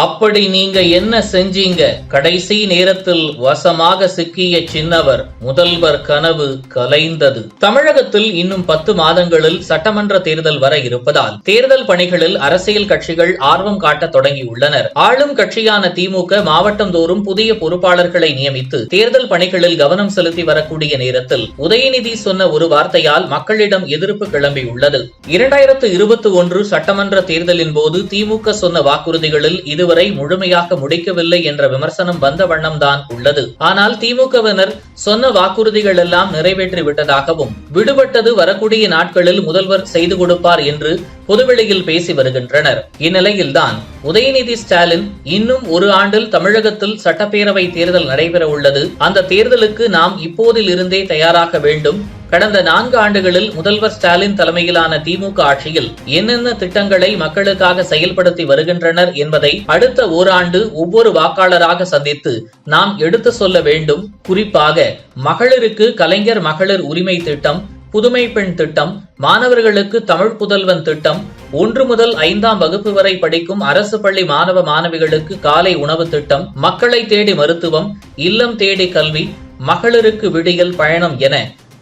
அப்படி நீங்க என்ன செஞ்சீங்க? கடைசி நேரத்தில் வசமாக சிக்கிய சின்னவர் முதல்வர் கனவு கலைந்தது. தமிழகத்தில் இன்னும் பத்து மாதங்களில் சட்டமன்ற தேர்தல் வர இருப்பதால் தேர்தல் பணிகளில் அரசியல் கட்சிகள் ஆர்வம் காட்ட தொடங்கியுள்ளனர். ஆளும் கட்சியான திமுக மாவட்டம் தோறும் புதிய பொறுப்பாளர்களை நியமித்து தேர்தல் பணிகளில் கவனம் செலுத்தி வரக்கூடிய நேரத்தில் உதயநிதி சொன்ன ஒரு வார்த்தையால் மக்களிடம் எதிர்ப்பு கிளம்பியுள்ளது. இரண்டாயிரத்து இருபத்தி ஒன்று சட்டமன்ற தேர்தலின் போது திமுக சொன்ன வாக்குறுதிகளில் இது இதுவரை முழுமையாக முடிக்கவில்லை என்ற விமர்சனம் வந்த வண்ணம்தான் உள்ளது. ஆனால் திமுகவினர் சொன்ன வாக்குறுதிகள் எல்லாம் நிறைவேற்றி விட்டதாகவும் விடுபட்டது வரக்கூடிய நாட்களில் முதல்வர் செய்து கொடுப்பார் என்று பொதுவெளியில் பேசி வருகின்றனர். இந்நிலையில்தான் உதயநிதி ஸ்டாலின் இன்னும் ஒரு ஆண்டில் தமிழகத்தில் சட்டப்பேரவை தேர்தல் நடைபெற உள்ளது அந்த தேர்தலுக்கு நாம் இப்போதில் இருந்தே தயாராக வேண்டும். கடந்த நான்கு ஆண்டுகளில் முதல்வர் ஸ்டாலின் தலைமையிலான திமுக ஆட்சியில் என்னென்ன திட்டங்களை மக்களுக்காக செயல்படுத்தி வருகின்றனர் என்பதை அடுத்த ஓராண்டு ஒவ்வொரு வாக்காளராக சந்தித்து நாம் எடுத்து சொல்ல வேண்டும். குறிப்பாக மகளிருக்கு கலைஞர் மகளிர் உரிமை திட்டம் புதுமை பெண் திட்டம் மாணவர்களுக்கு தமிழ் புதல்வன் திட்டம் ஒன்று முதல் ஐந்தாம் வகுப்பு வரை படிக்கும் அரசு பள்ளி மாணவ மாணவிகளுக்கு காலை உணவு திட்டம் மக்களை தேடி மருத்துவம் இல்லம் தேடி கல்வி மகளிருக்கு விடியல் பயணம் என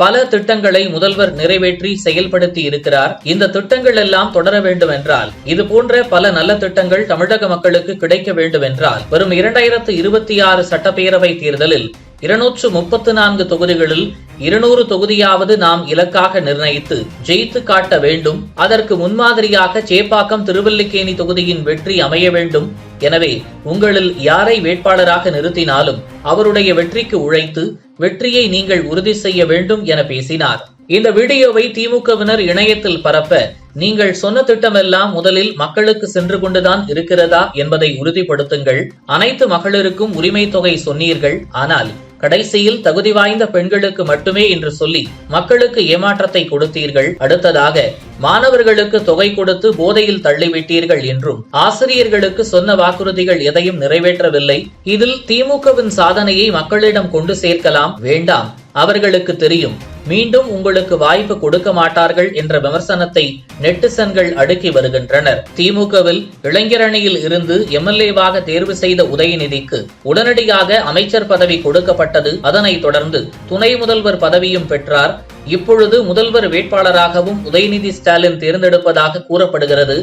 பல திட்டங்களை முதல்வர் நிறைவேற்றி செயல்படுத்தி இருக்கிறார். இந்த திட்டங்கள் எல்லாம் தொடர வேண்டும் என்றால் இது போன்ற பல நல்ல திட்டங்கள் தமிழக மக்களுக்கு கிடைக்க வேண்டும் என்றால் வரும் இரண்டாயிரத்து இருபத்தி ஆறு சட்டப்பேரவை தேர்தலில் இருநூற்று முப்பத்து நான்கு தொகுதிகளில் இருநூறு தொகுதியாவது நாம் இலக்காக நிர்ணயித்து ஜெயித்து காட்ட வேண்டும். அதற்கு முன்மாதிரியாக சேப்பாக்கம் திருவல்லிக்கேணி தொகுதியின் வெற்றி அமைய வேண்டும். எனவே உங்களில் யாரை வேட்பாளராக நிறுத்தினாலும் அவருடைய வெற்றிக்கு உழைத்து வெற்றியை நீங்கள் உறுதி செய்ய வேண்டும் என பேசினார். இந்த வீடியோவை திமுகவினர் இணையத்தில் பரப்ப நீங்கள் சொன்ன திட்டமெல்லாம் முதலில் மக்களுக்கு சென்று கொண்டுதான் இருக்கிறதா என்பதை உறுதிப்படுத்துங்கள். அனைத்து மகளிருக்கும் உரிமை தொகை சொன்னீர்கள். ஆனால் கடைசியில் தகுதி வாய்ந்த பெண்களுக்கு மட்டுமே என்று சொல்லி மக்களுக்கு ஏமாற்றத்தை கொடுத்தீர்கள். அடுத்ததாக மாணவர்களுக்கு தொகை கொடுத்து போதையில் தள்ளிவிட்டீர்கள் என்றும் ஆசிரியர்களுக்கு சொன்ன வாக்குறுதிகள் எதையும் நிறைவேற்றவில்லை. இதில் திமுகவின் சாதனையை மக்களிடம் கொண்டு சேர்க்கலாம். வேண்டாம். அவர்களுக்கு தெரியும். மீண்டும் உங்களுக்கு வாய்ப்பு கொடுக்க மாட்டார்கள் என்ற விமர்சனத்தை நெட்டிசன்கள் அடுக்கி வருகின்றனர். திமுகவில் இளைஞரணியில் இருந்து எம்எல்ஏவாக தேர்வு செய்த உதயநிதிக்கு உடனடியாக அமைச்சர் பதவி கொடுக்கப்பட்டது. அதனைத் தொடர்ந்து துணை முதல்வர் பதவியும் பெற்றார். இப்பொழுது முதல்வர் வேட்பாளராகவும் உதயநிதி ஸ்டாலின் தேர்ந்தெடுப்பதாக கூறப்படுகிறது.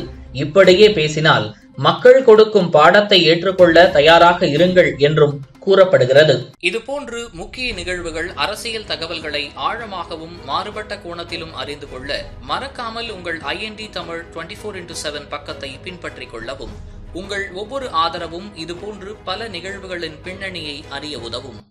இப்படியே பேசினால் மக்கள் கொடுக்கும் பாடத்தை ஏற்றுக்கொள்ள தயாராக இருங்கள் என்றும் கூறப்படுகிறது. இதுபோன்று முக்கிய நிகழ்வுகள் அரசியல் தகவல்களை ஆழமாகவும் மாறுபட்ட கோணத்திலும் அறிந்து கொள்ள மறக்காமல் உங்கள் IND Tamil twenty four into seven பக்கத்தை பின்பற்றிக் கொள்ளவும். உங்கள் ஒவ்வொரு ஆதரவும் இதுபோன்று பல நிகழ்வுகளின் பின்னணியை அறிய உதவும்.